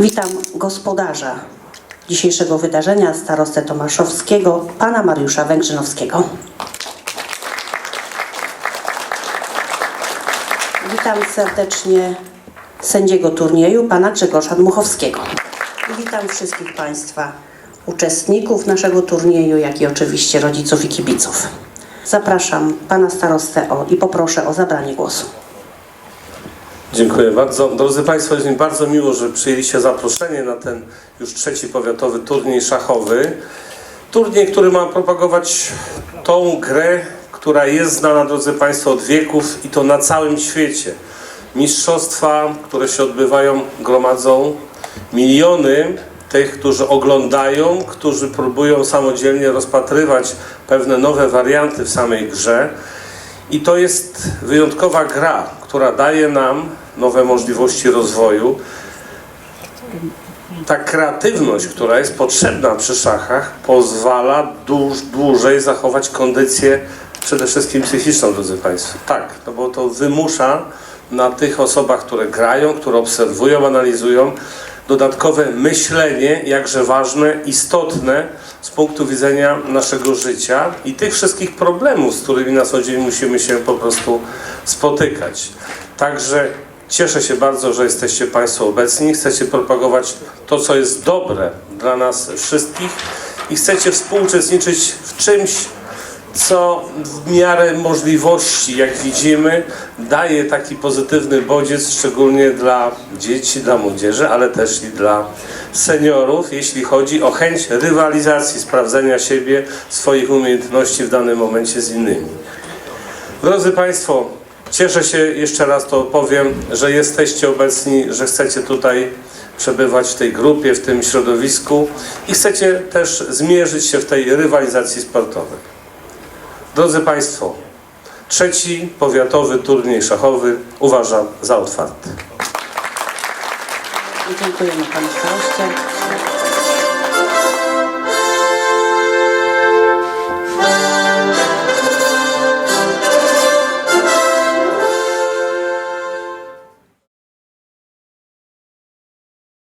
Witam gospodarza dzisiejszego wydarzenia, starostę Tomaszowskiego, pana Mariusza Węgrzynowskiego. Witam serdecznie sędziego turnieju, pana Grzegorza Dmuchowskiego. Witam wszystkich państwa uczestników naszego turnieju, jak i oczywiście rodziców i kibiców. Zapraszam pana starostę o, i poproszę o zabranie głosu. Dziękuję bardzo. Drodzy Państwo, jest mi bardzo miło, że przyjęliście zaproszenie na ten już trzeci powiatowy turniej szachowy. Turniej, który ma propagować tą grę, która jest znana, drodzy Państwo, od wieków i to na całym świecie. Mistrzostwa, które się odbywają, gromadzą miliony tych, którzy oglądają, którzy próbują samodzielnie rozpatrywać pewne nowe warianty w samej grze. I to jest wyjątkowa gra, która daje nam nowe możliwości rozwoju. Ta kreatywność, która jest potrzebna przy szachach, pozwala dłuż, dłużej zachować kondycję przede wszystkim psychiczną, drodzy Państwo. Tak, no bo to wymusza na tych osobach, które grają, które obserwują, analizują, dodatkowe myślenie, jakże ważne, istotne z punktu widzenia naszego życia i tych wszystkich problemów, z którymi na co dzień musimy się po prostu spotykać. Także cieszę się bardzo, że jesteście Państwo obecni, chcecie propagować to, co jest dobre dla nas wszystkich i chcecie współuczestniczyć w czymś, co w miarę możliwości, jak widzimy, daje taki pozytywny bodziec, szczególnie dla dzieci, dla młodzieży, ale też i dla seniorów, jeśli chodzi o chęć rywalizacji, sprawdzenia siebie, swoich umiejętności w danym momencie z innymi. Drodzy Państwo, cieszę się, jeszcze raz to powiem, że jesteście obecni, że chcecie tutaj przebywać w tej grupie, w tym środowisku i chcecie też zmierzyć się w tej rywalizacji sportowej. Drodzy Państwo, trzeci powiatowy turniej szachowy uważam za otwarty. Dziękujemy panu.